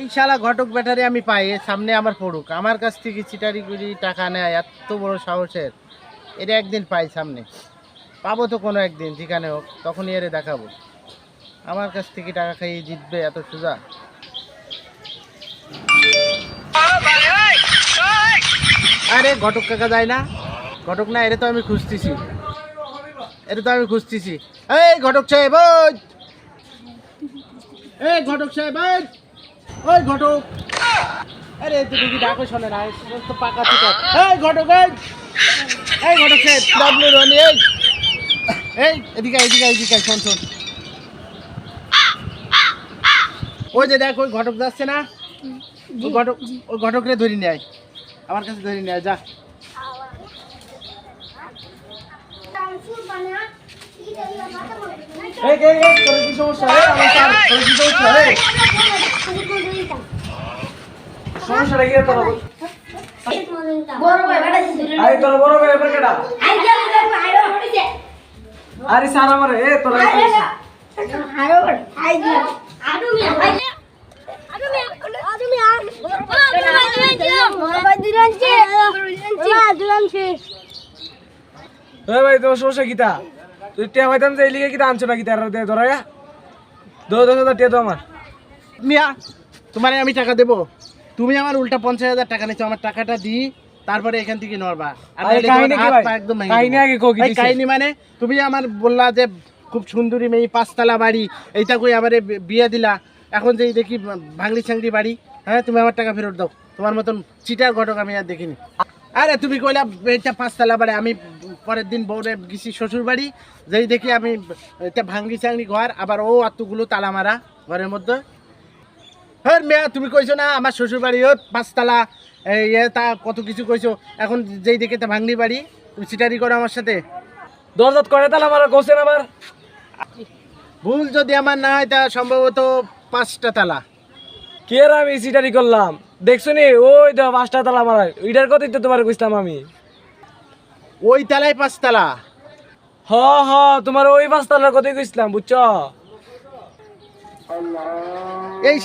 এই শালা ঘটক ব্যাটারি আমি পাই সামনে আমার পড়ুক। আমার কাছ থেকে চিটারি কুড়ি টাকা নেয়, এত বড় সাহসের। এটা একদিন পাই সামনে। পাবো তো কোনো একদিন, যেখানে হোক, তখনই এরে দেখাবো। আমার কাছ থেকে টাকা খাইয়ে জিতবে এত সোজা। আরে ঘটক কাকা যায় না। ঘটক না এটা তো আমি খুঁজতেছি। এটা তো আমি খুঁজতেছি। এই ঘটক সাহেব এই ঘটক সাহেব ওই ঘটক। আরে তুই দেখি ডাকো শোনে না সমস্ত পাকা থেকে এই ঘটক এই। এই ঘটক সাহেব ডাবলু রনি এই। এই এদিকে এদিকে এদিকে শোন শোন। ওই যে দেখ ওই ঘটক যাচ্ছে না? ওই ঘটক ওই ঘটকরে ধরি নেয় আমার কাছে ধরি নেয় যা। এই এই এই তোর কি সমস্যা? রে আমার তোর কি সমস্যা? রে সমস্যাটা কি তোর আরে তোর বড় ভাই এবার কেডা? আরে স্যার আমার এ তোর এ ভাই তোমার সমস্যা কিতা? তুই টিয়া যে এই লিগে কিতা আনছো না কিতা দে ধরাইয়া? দো দশ হাজার টিয়া তো আমার। মিয়া তোমারে আমি টাকা দেবো। তুমি আমার উল্টা পঞ্চাশ হাজার টাকা নিচ্ছ আমার টাকাটা দিই তারপরে এখান থেকে নড়বা। কাহিনী মানে তুমি আমার বললা যে খুব সুন্দরী মেয়ে পাঁচতলা বাড়ি এইটা কই আমারে বি- বিয়ে দিলা। এখন যেই দেখি ভাঙড়ি ছাংড়ি বাড়ি হ্যাঁ তুমি আমার টাকা ফেরত দাও। তোমার মতন চিটার ঘটক আমি আর দেখিনি। আরে তুমি কইলা এটা পাঁচতলা বাড়ি আমি পরের দিন বউরে গেছি শ্বশুর বাড়ি যেই দেখি আমি এটা ভাঙড়ি ছাংড়ি ঘর আবার ও আত্মগুলো তালা মারা ঘরের মধ্যে। হ্যাঁ মেয়া তুমি কইছো না আমার শ্বশুর বাড়ি ও পাঁচতলা এ তা কত কিছু কইছো? এখন যেই দেখে তা ভাঙনি বাড়ি তুমি চিটারি করো আমার সাথে। দরজাত করে তাহলে আমার কোসেন আমার ভুল যদি আমার না হয় তা সম্ভবত পাঁচটা তালা। কে আর আমি সিটারি করলাম? দেখছ নি? ওই তো পাঁচটা তালা আমার। ওইটার কথাই তো তোমার কইতাম আমি। ওই তালায় পাঁচতলা। হ হ তোমার ওই পাঁচতলার কথাই কইছিলাম বুঝছ? এই